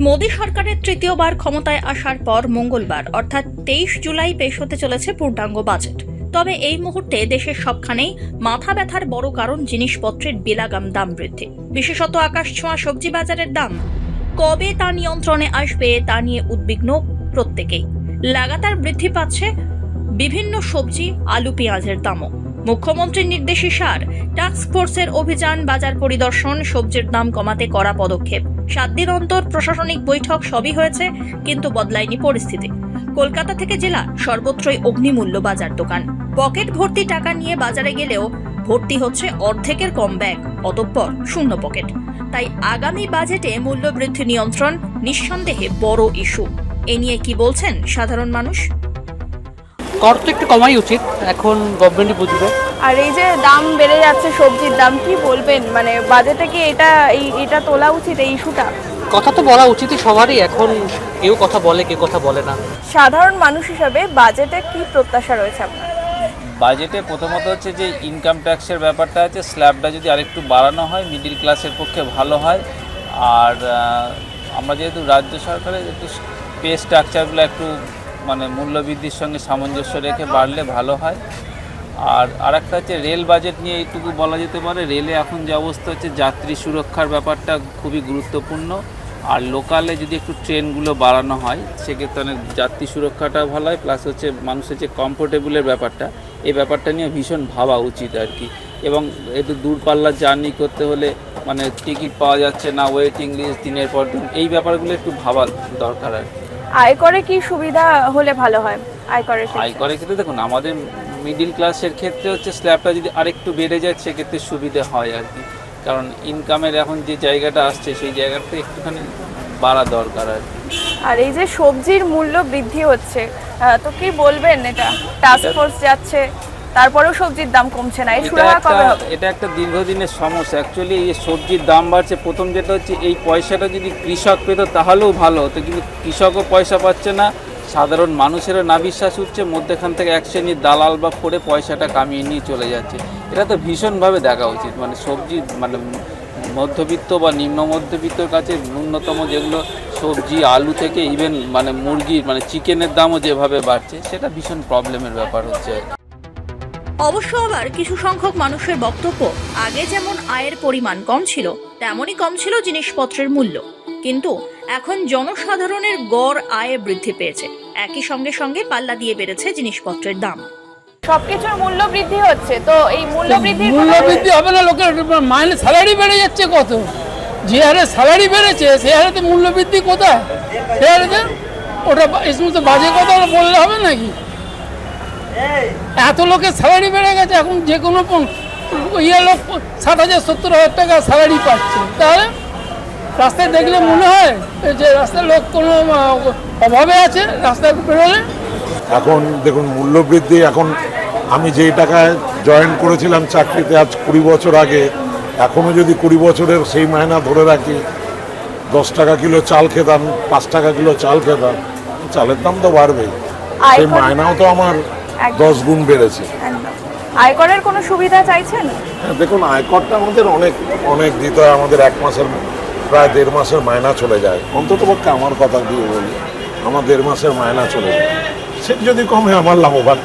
মোদী সরকারের তৃতীয়বার ক্ষমতায় আসার পর মঙ্গলবার, অর্থাৎ তেইশ জুলাই পেশ হতে চলেছে পূর্ণাঙ্গ বাজেট। তবে এই মুহূর্তে দেশের সবখানেই মাথা ব্যথার বড় কারণ জিনিসপত্রের বেলাগাম দাম বৃদ্ধি। বিশেষত আকাশ ছোঁয়া সবজি বাজারের দাম। কবে তা নিয়ন্ত্রণে আসবে তা নিয়ে উদ্বিগ্ন প্রত্যেকেই। লাগাতার বৃদ্ধি পাচ্ছে বিভিন্ন সবজি, আলু, পেঁয়াজের দামও। মুখ্যমন্ত্রীর নির্দেশে সার টাস্ক ফোর্সের অভিযান, বাজার পরিদর্শন, সবজির দাম কমাতে করা পদক্ষেপ। সাত দিন অন্তর প্রশাসনিক বৈঠক সবই হয়েছে, কিন্তু বদলায়নি পরিস্থিতি। কলকাতা থেকে জেলা সর্বত্রই অগ্নিমূল্য বাজার দোকান। পকেট ভর্তি টাকা নিয়ে বাজারে গেলেও ভর্তি হচ্ছে অর্ধেকের কম ব্যাগ, অতঃপর শূন্য পকেট। তাই আগামী বাজেটে মূল্যবৃদ্ধি নিয়ন্ত্রণ নিঃসন্দেহে বড় ইস্যু। এ নিয়ে কি বলছেন সাধারণ মানুষ? কর তো একটু কমাই উচিত, এখন গভর্নমেন্টই বুঝবে। আর এই যে দাম বেড়ে যাচ্ছে সবজির দাম কি বলবেন? মানে বাজেটে কি এটা এই এটা তোলা উচিত এই ইস্যুটা? কথা তো বলা উচিতই সবারই এখন কেউ কথা বলে কেউ কথা বলে না। সাধারণ মানুষ হিসাবে বাজেটে কি প্রত্যাশা রয়েছে আপনার? বাজেটে প্রথমত হচ্ছে যে ইনকাম ট্যাক্সের ব্যাপারটা আছে স্ল্যাবটা যদি আরেকটু বাড়ানো হয় মিডিল ক্লাসের পক্ষে ভালো হয়। আর আমরা যেহেতু রাজ্য সরকারের একটু পে স্ট্রাকচারগুলো একটু মানে মূল্যবৃদ্ধির সঙ্গে সামঞ্জস্য রেখে বাড়লে ভালো হয়। আর আরেকটা হচ্ছে রেল বাজেট নিয়ে এইটুকু বলা যেতে পারে, রেলে এখন যে অবস্থা হচ্ছে, যাত্রী সুরক্ষার ব্যাপারটা খুবই গুরুত্বপূর্ণ। আর লোকালে যদি একটু ট্রেনগুলো বাড়ানো হয়, সেক্ষেত্রে অনেক যাত্রী সুরক্ষাটা ভালো হয় প্লাস হচ্ছে মানুষের যে কমফোর্টেবলের ব্যাপারটা, এই ব্যাপারটা নিয়ে ভীষণ ভাবা উচিত আর কি। এবং একটু দূরপাল্লার জার্নি করতে হলে মানে টিকিট পাওয়া যাচ্ছে না ওয়েটিং লিস্ট দিনের পর দিন, এই ব্যাপারগুলো একটু ভাবা দরকার আর কি। আয় করে কি সুবিধা হলে ভালো হয়? আয়করের ক্ষেত্রে? আয়করের ক্ষেত্রে দেখুন আমাদের মিডিল ক্লাসের ক্ষেত্রে হচ্ছে স্ল্যাবটা যদি আরেকটু বেড়ে যায় সেক্ষেত্রে সুবিধে হয় আর কি। কারণ ইনকামের এখন যে জায়গাটা আসছে সেই জায়গাটা একটুখানি বাড়া দরকার আর কি। আর এই যে সবজির মূল্য বৃদ্ধি হচ্ছে তো কি বলবেন এটা? টাস্ক ফোর্স যাচ্ছে তারপরেও সবজির দাম কমছে না এই সুরাহা একটা কবে হবে? এটা একটা দীর্ঘদিনের সমস্যা। অ্যাকচুয়ালি এই সবজির দাম বাড়ছে প্রথম যেটা হচ্ছে এই পয়সাটা যদি কৃষক পেত তাহলেও ভালো হতো। কিন্তু কৃষকও পয়সা পাচ্ছে না সাধারণ মানুষেরও না বিশ্বাস উঠছে, মধ্যেখান থেকে এক শ্রেণির দালাল বা করে পয়সাটা কামিয়ে নিয়ে চলে যাচ্ছে। এটা তো ভীষণভাবে দেখা উচিত। মানে সবজি মানে মধ্যবিত্ত বা নিম্ন মধ্যবিত্তর কাছে ন্যূনতম যেগুলো সবজি, আলু থেকে ইভেন মানে মুরগির মানে চিকেনের দামও যেভাবে বাড়ছে, সেটা ভীষণ প্রবলেমের ব্যাপার হচ্ছে। অবশ্য আবার কিছু সংখ্যক মানুষের বক্তব্য আগে যেমন আয়ের পরিমাণ কম ছিল, তেমনই কম ছিল জিনিসপত্রের মূল্য। কিন্তু এখন জনসাধারণের গড় আয় বৃদ্ধি পেয়েছে। একই সঙ্গে সঙ্গে পাল্লা দিয়ে বেড়েছে জিনিসপত্রের দাম। সবকিছুর মূল্য বৃদ্ধি হচ্ছে তো এই মূল্য বৃদ্ধির মূল্য বৃদ্ধি হবে না লোকের মাইনে স্যালারি বেড়ে যাচ্ছে কত? যে হারে স্যালারি বেড়েছে সে হারে তো মূল্য বৃদ্ধি কোথায়? সে হারে তো ওটা এই সমস্ত বাজে কথা বললে হবে নাকি? এত লোকের স্যালারি বেড়ে গেছে এখন যে কোনো ইয়ে লোক ষাট হাজার সত্তর হাজার টাকা স্যালারি পাচ্ছে। তাহলে রাস্তায় দেখলে মনে হয় যে রাস্তায় লোক কোনো অভাবে আছে রাস্তায় বেরোলে এখন দেখুন মূল্যবৃদ্ধি এখন আমি যেই টাকায় জয়েন করেছিলাম চাকরিতে আজ কুড়ি বছর আগে এখনও যদি কুড়ি বছরের সেই মায়না ধরে রাখি দশ টাকা কিলো চাল খেতাম পাঁচ টাকা কিলো চাল খেতাম চালের দাম তো বাড়বেই। সেই মায়নাও তো আমার দশ গুণ বেড়েছে। আয়করের কোনো সুবিধা চাইছেন? হ্যাঁ, দেখুন আয়করটা আমাদের অনেক অনেক দিতে হয় আমাদের এক মাসের প্রায় দেড় মাসের মায়না চলে যায়। অন্তত পক্ষে আমার কথা দিয়ে বলি। আমার দেড় মাসের মায়না চলে যায়। সেটা যদি কমে আমার লাভবান।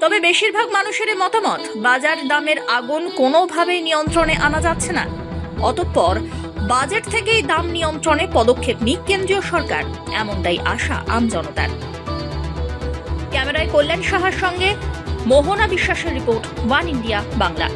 তবে বেশিরভাগ মানুষের মতামত বাজার দামের আগুন কোনোভাবেই নিয়ন্ত্রণে আনা যাচ্ছে না। অতঃপর বাজেট থেকেই দাম নিয়ন্ত্রণে পদক্ষেপ নিক কেন্দ্রীয় সরকার এমনটাই আশা আমজনতার ক্যামেরায় কল্যাণ সাহার সঙ্গে মোহনা বিশ্বাসের রিপোর্ট ওয়ান ইন্ডিয়া বাংলা।